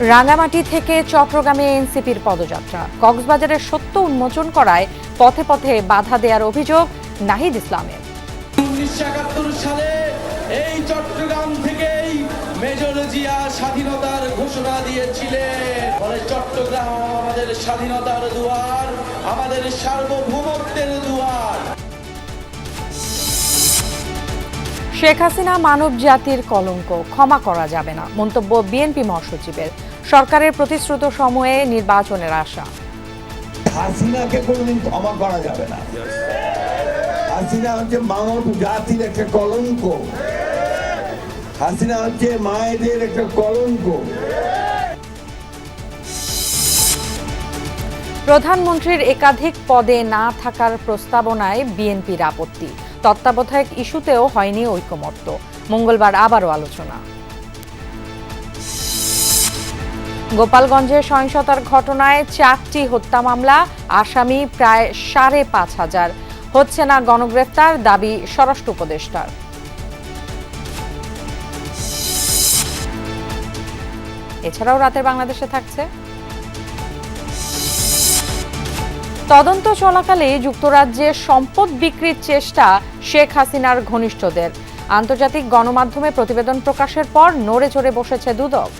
রাঙামাটি থেকে চট্টগ্রামে এনসিপির পদযাত্রা। কক্সবাজারের সত্য উন্মোচন করায় পথে পথে বাধা দেওয়ার অভিযোগ নাহিদ ইসলামের। সালে এই চট্টগ্রাম থেকেই মেজর স্বাধীনতার ঘোষণা দিয়েছিলেন। চট্টগ্রাম আমাদের স্বাধীনতার দুয়ার, আমাদের সার্বভৌমত্বের শেখ হাসিনা মানব জাতির কলঙ্ক ক্ষমা করা যাবে না মন্তব্য বিএনপি মহাসচিবের। সরকারের প্রতিশ্রুত সময়ে নির্বাচনের আশা। হাসিনাকে কোনোদিন ক্ষমা করা যাবে না। হাসিনা হচ্ছে মানব জাতির একটা কলঙ্ক। হাসিনা হচ্ছে মায়েদের একটা কলঙ্ক। প্রধানমন্ত্রীর একাধিক পদে না থাকার প্রস্তাবনায় বিএনপির আপত্তি। তত্ত্বাবধায়ক ইস্যুতেও হয়নি ঐকমত্য। মঙ্গলবার আবারও আলোচনা। গোপালগঞ্জে সহিংসতার ঘটনায় চারটি হত্যা মামলা, আসামি প্রায় সাড়ে পাঁচ হাজার। হচ্ছে না গণগ্রেফতার, দাবি স্বরাষ্ট্র উপদেষ্টার। এছাড়াও রাতের বাংলাদেশে থাকছে তদন্ত চলাকালে যুক্তরাজ্যে সম্পদ বিক্রির চেষ্টা শেখ হাসিনার ঘনিষ্ঠদের। আন্তর্জাতিক গণমাধ্যমে প্রতিবেদন প্রকাশের পর নড়ে চড়ে বসেছে দুদক।